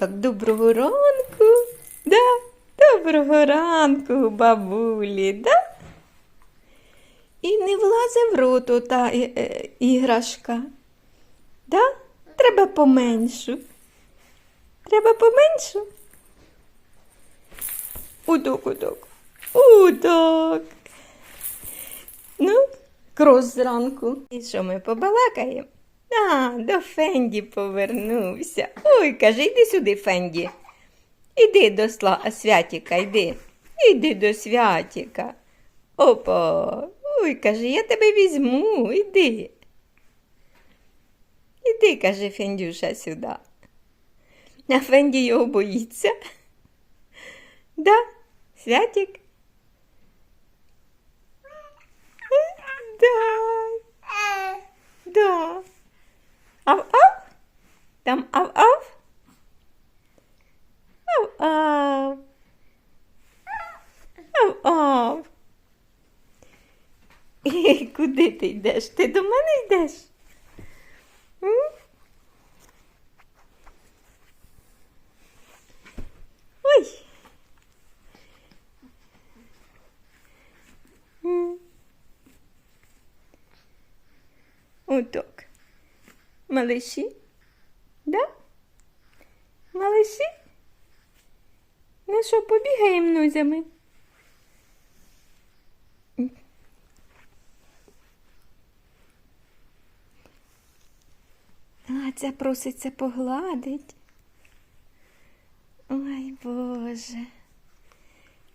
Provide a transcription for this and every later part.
так, доброго ранку. Да? Доброго ранку, бабулі, да? І не влазить в рот ота е, е, іграшка. Да? Треба поменшу. Треба поменшу. Удок, удок. Удок. Ну, крос зранку. І що ми побалакаємо? А, до Фенді повернувся. Ой, каже, йди сюди, Фенді. Іди до Сла... Святіка, йди. Іди до Святіка. Опа. Ой, каже, я тебе візьму, іди. Іди, каже Фендюша сюди. А Фенді його боїться. Да, Святік? Да. Да. Ав-ав? Там ав-ав? Ав-ав. Ав-ав. І Куди ти йдеш? Ти до мене йдеш? М? Ой. М. Отак. Малиші? Да? Малиші? Ну що, побігаємо нозями? А, ця проситься погладить. Ой, Боже.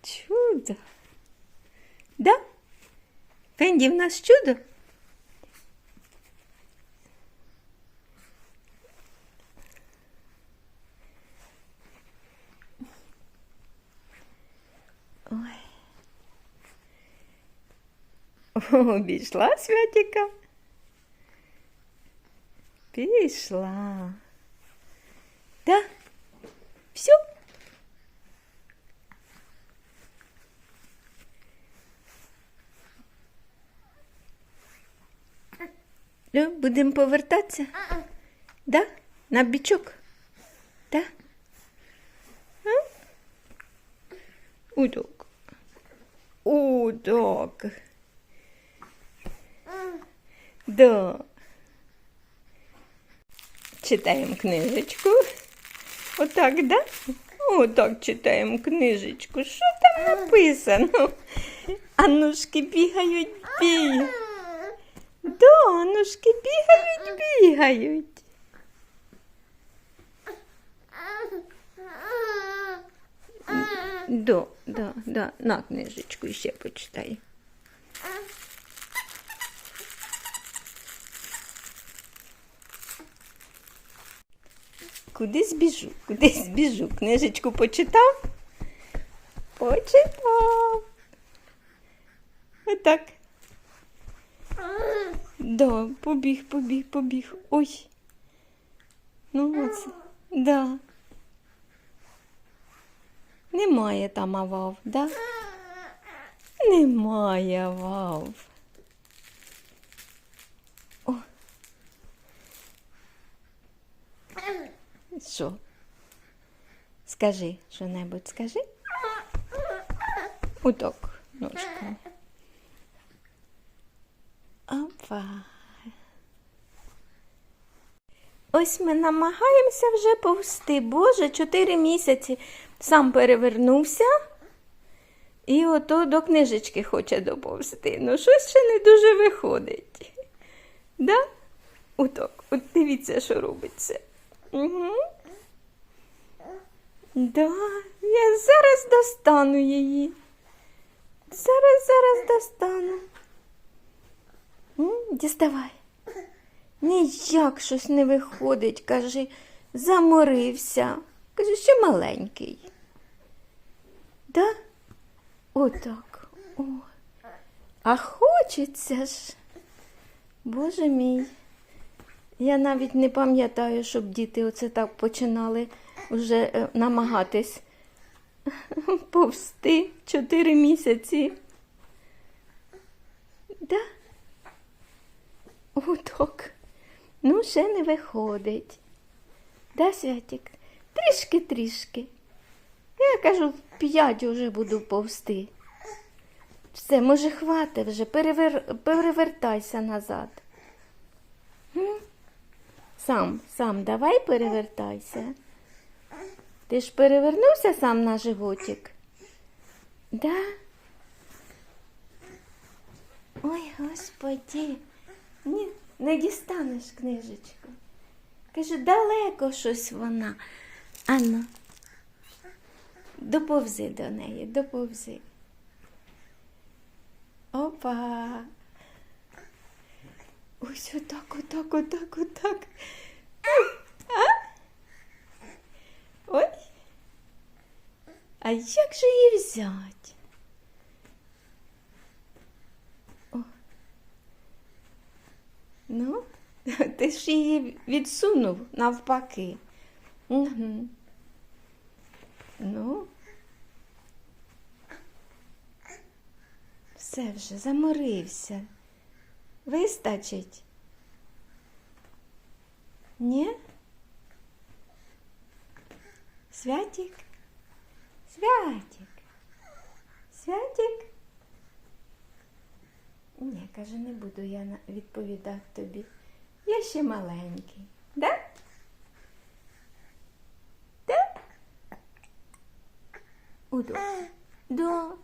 Чудо. Да? Фенді, в нас чудо? Обійшла Святіка. Пішла. Да? Все? Будемо повертатися? Да? На бічок? Да? А? Удок. Удок. Да. Читаємо книжечку. Отак, да? Отак читаємо книжечку. Що там написано? Анушки бігають, бігають. Да, анушки бігають, бігають. Да, да, да. На книжечку ще почитай. Кудись біжу, кудись біжу. Книжечку почитав? Почитав. Отак. Да, побіг, побіг, побіг. Ой. Ну ось. Да. Немає там авав, да? Немає авав. О. Що? Скажи що-небудь, скажи. Уток ножками. Опа. Ось ми намагаємося вже повсти. Боже, чотири місяці сам перевернувся і ото до книжечки хоче доповзти. Ну, щось ще не дуже виходить. Да? Отак, от дивіться, що робиться. Угу. Да, я зараз достану її. Зараз, зараз достану. Діставай. Ніяк щось не виходить, каже, заморився. Каже, ще маленький. Да? Отак. О. А хочеться ж. Боже мій. Я навіть не пам'ятаю, щоб діти оце так починали вже е, намагатись повсти чотири місяці. Да? Отак. Ну, ще не виходить. Да, Святік? Трішки-трішки. Я кажу, в п'ять вже буду повсти. Все, може, хвати вже, перевер... перевертайся назад. Сам, сам, давай перевертайся. Ти ж перевернувся сам на животик? Да? Ой, господі, ні, не дістанеш книжечку. Кажу, далеко щось вона. Ану, доповзи до неї, доповзи. Опа. Ось отак, отак, отак, отак. А? Ой. А як же її взяти? О. Ну, ти ж її відсунув навпаки. Угу. Ну. Все вже заморився. Вистачить? Ні? Святик? Святик? Святик? Ні, каже, не буду я відповідати тобі. Я ще маленький. Да? Да? О, да.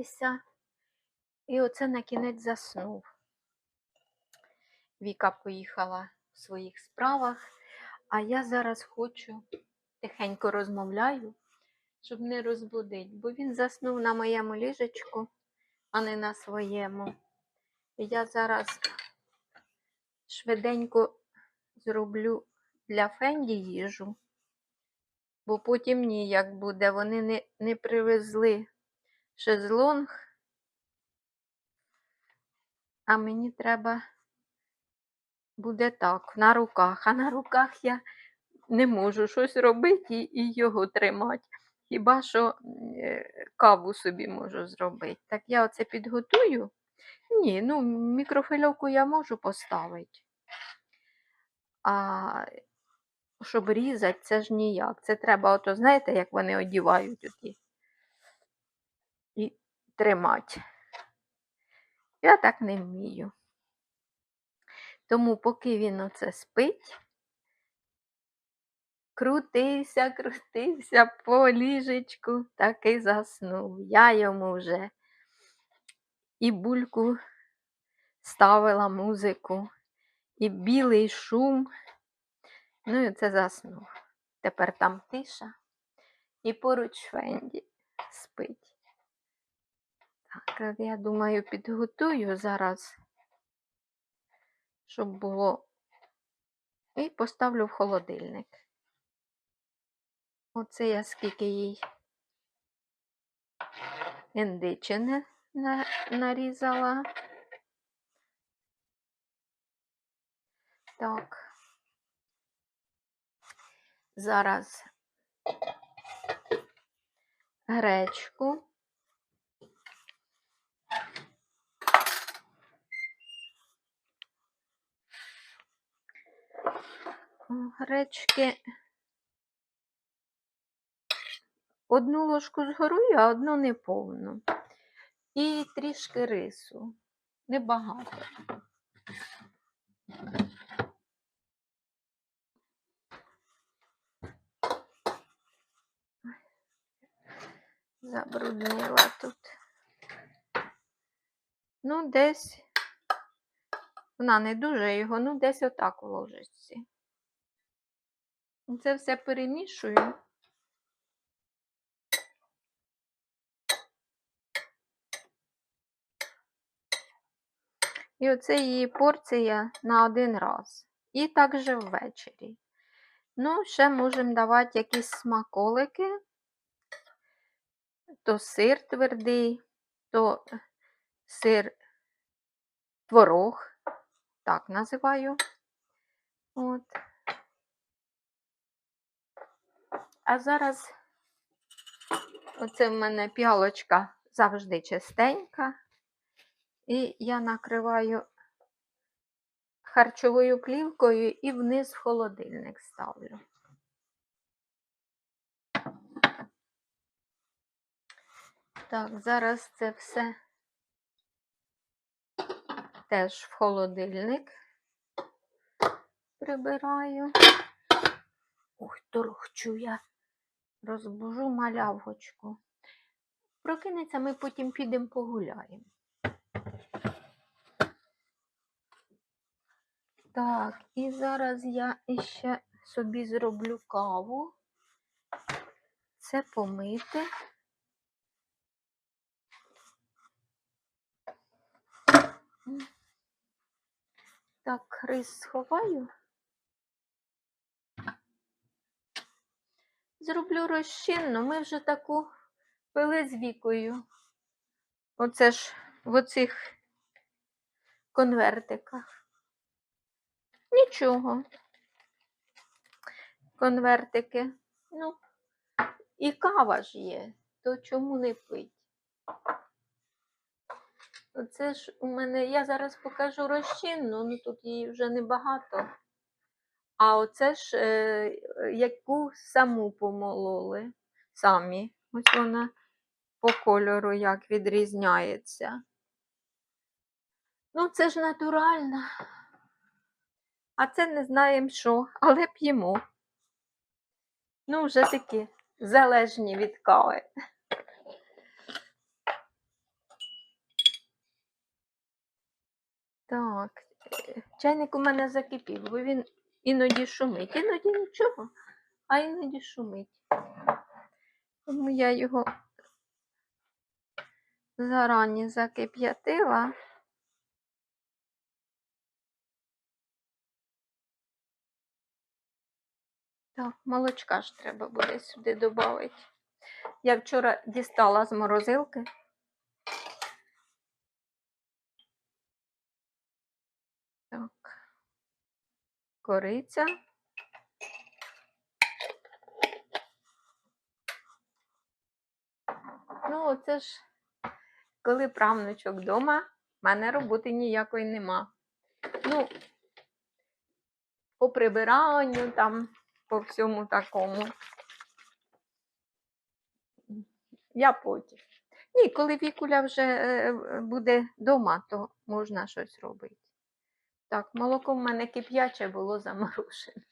гралися, і оце на кінець заснув. Віка поїхала в своїх справах, а я зараз хочу тихенько розмовляю, щоб не розбудити, бо він заснув на моєму ліжечку, а не на своєму. І я зараз швиденько зроблю для Фенді їжу бо потім ніяк буде. Вони не, не привезли шезлонг, а мені треба буде так, на руках. А на руках я не можу щось робити і, його тримати. Хіба що е, каву собі можу зробити. Так я оце підготую. Ні, ну мікрофильовку я можу поставити. А щоб різати, це ж ніяк. Це треба, ото, знаєте, як вони одівають оті тримати. Я так не вмію. Тому, поки він оце спить, крутився, крутився по ліжечку, так і заснув. Я йому вже і бульку ставила музику, і білий шум. Ну і це заснув. Тепер там тиша. І поруч Фенді спить. Так, е, я думаю, підготую зараз, щоб було. І поставлю в холодильник. Оце я скільки їй індичини на- нарізала. Так. Зараз гречку. Гречки одну ложку згорую, а одну неповну. І трішки рису. Небагато. Забруднила тут. Ну, десь Вона не дуже його, ну десь отак у ложечці. Це все перемішую. І оце її порція на один раз. І також ввечері. Ну, ще можемо давати якісь смаколики. То сир твердий, то сир творог, так називаю. От. А зараз оце в мене піалочка завжди чистенька. І я накриваю харчовою плівкою і вниз в холодильник ставлю. Так, зараз це все теж в холодильник прибираю. Ух, торохчу я. Розбужу малявочку. Прокинеться, ми потім підемо погуляємо. Так, і зараз я іще собі зроблю каву. Це помити. М. Так, рис сховаю. Зроблю розчинну. Ми вже таку пили з вікою. Оце ж в оцих конвертиках. Нічого. Конвертики. Ну, і кава ж є, то чому не пить? Оце ж у мене, я зараз покажу розчинну, ну тут її вже небагато. А оце ж е, яку саму помололи самі. Ось вона по кольору як відрізняється. Ну, це ж натурально. А це не знаємо що, але п'ємо. Ну, вже такі залежні від кави. Так, чайник у мене закипів, бо він іноді шумить. Іноді нічого, а іноді шумить. Тому я його зарані закип'ятила. Так, молочка ж треба буде сюди додати. Я вчора дістала з морозилки. Так, кориця. Ну, оце ж, коли правнучок вдома, в мене роботи ніякої нема. Ну, по прибиранню там, по всьому такому. Я потім. Ні, коли вікуля вже е, е, буде вдома, то можна щось робити. Так, молоко в мене кип'яче було заморожене.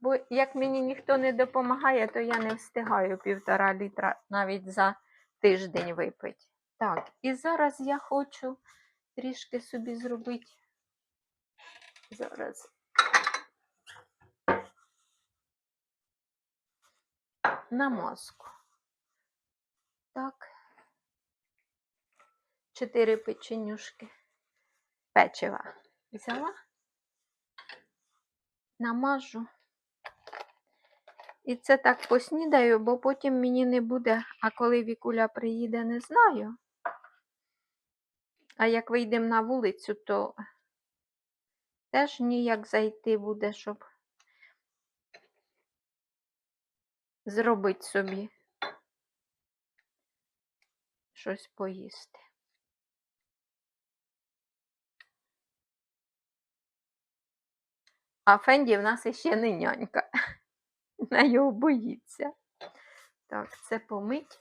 Бо як мені ніхто не допомагає, то я не встигаю півтора літра навіть за тиждень випити. Так, і зараз я хочу трішки собі зробити. Зараз. Намазку. Так. Чотири печенюшки. Печива. Взяла. Намажу. І це так поснідаю, бо потім мені не буде, а коли Вікуля приїде, не знаю. А як вийдемо на вулицю, то теж ніяк зайти буде, щоб зробити собі щось поїсти. А Фенді в нас іще не нянька. Вона його боїться. Так, це помить.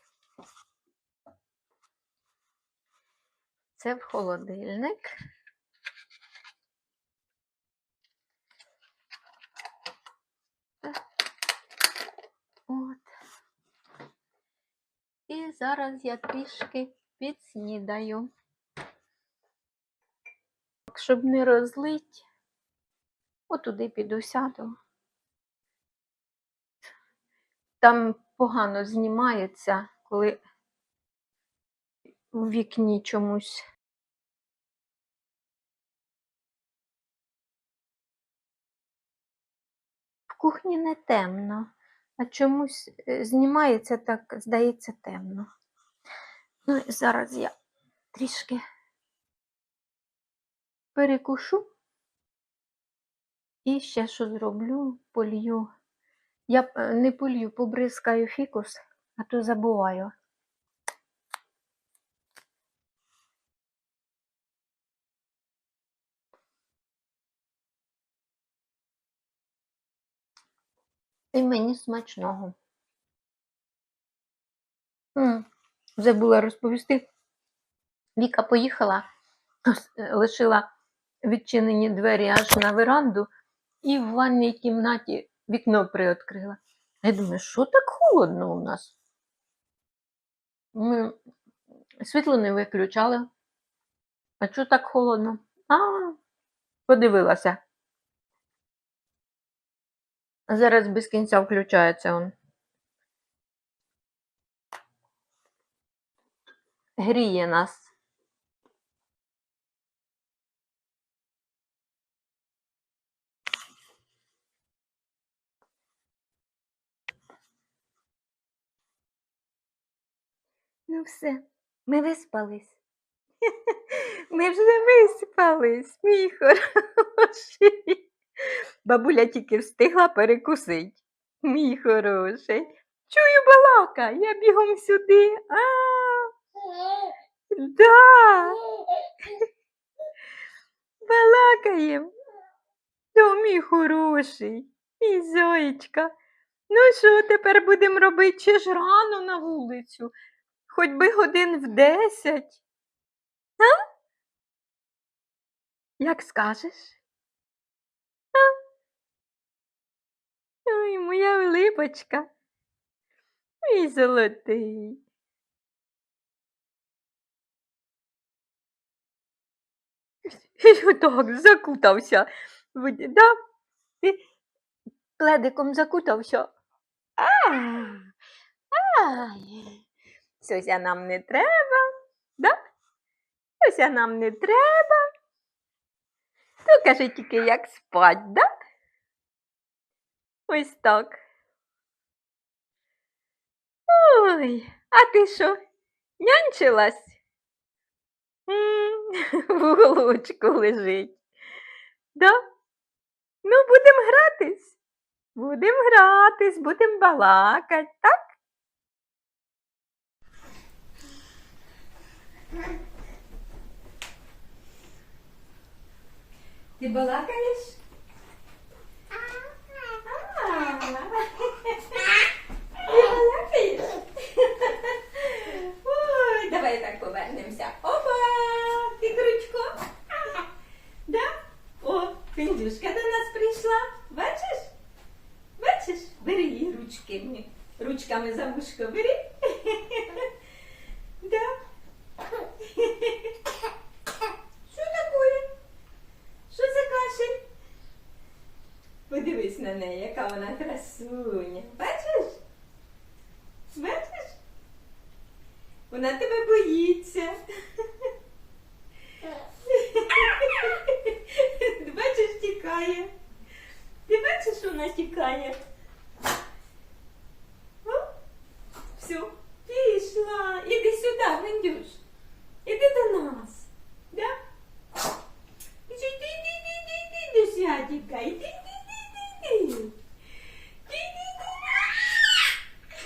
Це в холодильник. От. І зараз я трішки підснідаю. Щоб не розлить, отуди піду сяду. Там погано знімається, коли у вікні чомусь. В кухні не темно, а чомусь е, знімається так, здається, темно. Ну, і зараз я трішки перекушу і ще що зроблю, полью. Я е, не полью, побризкаю фікус, а то забуваю. І мені смачного. М, Забула розповісти. Віка поїхала, лишила відчинені двері аж на веранду і в ванній кімнаті вікно приоткрила. Я думаю, що так холодно у нас? Ми світло не виключали. А чого так холодно? А, подивилася. Зараз без кінця включається он. Гріє нас. Ну все, ми виспались. Ми вже виспались, мій хороший. Бабуля тільки встигла перекусить. Мій хороший. Чую балака, я бігом сюди. А, да, балакаєм. То мій хороший, мій зоєчка. Ну що тепер будемо робити? Чи ж рано на вулицю? Хоч би годин в десять. А? Як скажеш? Ой, моя липочка. Мій золотий. Так, закутався. Да? Ти пледиком закутався. А, ай. Сося нам не треба, да? Сося нам не треба. То каже тільки як спать, да? Ось так. Ой, а ти що, нянчилась? В уголочку лежить. Да? Ну, будемо гратись. Будемо гратись, будемо балакати, так? Ти балакаєш? Ти? Ой, давай так повернемося. Опа! Ти крючко. Фіндюшка до нас прийшла. Бачиш? Бачиш? Бери її ручки. Ручками за вушко бери. Да? Що таке? Що за кашель? Подивись на неї, яка вона красуня. Бачиш? Бачиш? Вона тебе боїться. Бачиш, тікає. Ти бачиш, вона тікає. О, Все, пішла. Іди сюди, Вендюш. Іди до нас. Да? Іди, іди, іди, іди, іди, до сядіка. Іди, іди, іди, іди, іди. Іди, іди.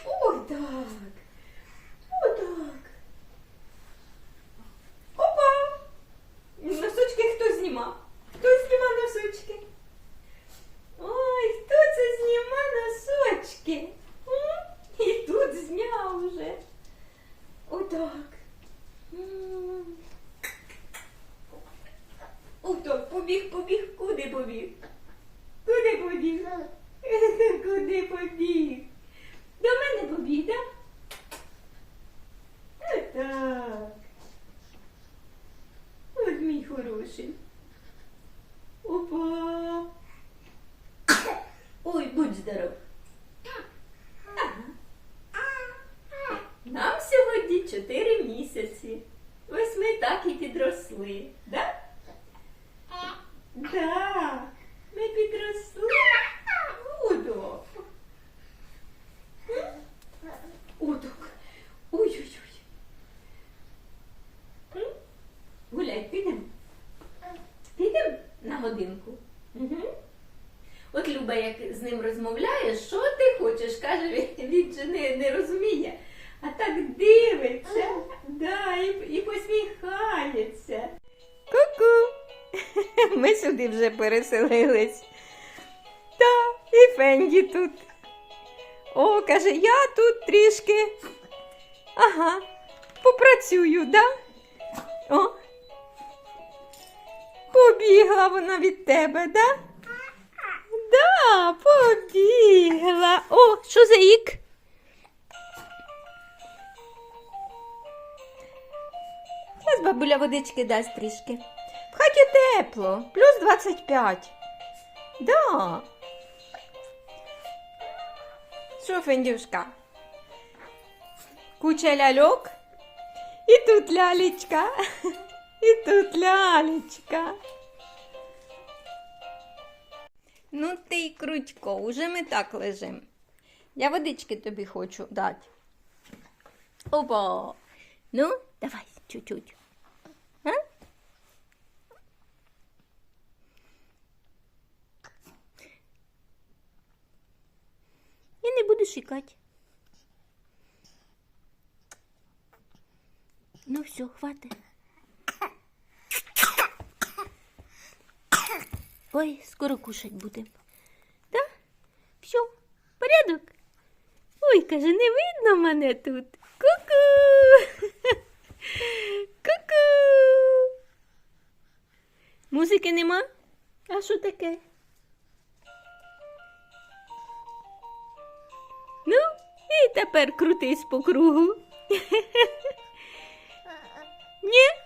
Ой, так. Отак. Опа! Носочки хто знімав? Хто знімав носочки? Ой, хто це знімав носочки? М? І тут зняв уже. Отак. М. Отак, побіг, побіг, куди побіг? Куди побіг? Куди побіг? До мене побіг, так? Так. От мій хороший. Опа. Ой, будь здоров. Ага. Нам сьогодні 4 місяці. Ось ми так і підросли, да? Да, ми підросли. Удок. Удок. Ой-ой-ой. Гуляй, підемо? Підемо на годинку. Угу. От Люба, як з ним розмовляє, що ти хочеш, каже, він, він же не, не розуміє. А так дивиться, да, і, і посміхається. Ку-ку. Ми сюди вже переселились. Та, і Фенді тут. О, каже, я тут трішки. Ага, попрацюю, да? О. Побігла вона від тебе, да? Да, побігла. О, що за ік? Зараз бабуля водички дасть трішки. В хаті тепло, плюс 25. Да. Що, Фендюшка? Куча ляльок. І тут лялечка. І тут лялечка. Ну ти й крутько, уже ми так лежимо. Я водички тобі хочу дати. Опа. Ну, давай, чуть-чуть. А? Я не буду шикати. Все, хватит. Ой, скоро кушать будем. Да? Все, порядок? Ой, каже, не видно мене тут. Ку-ку. Ку-ку. Музики нема? А що таке? Ну, і тепер крутись по кругу. Ні?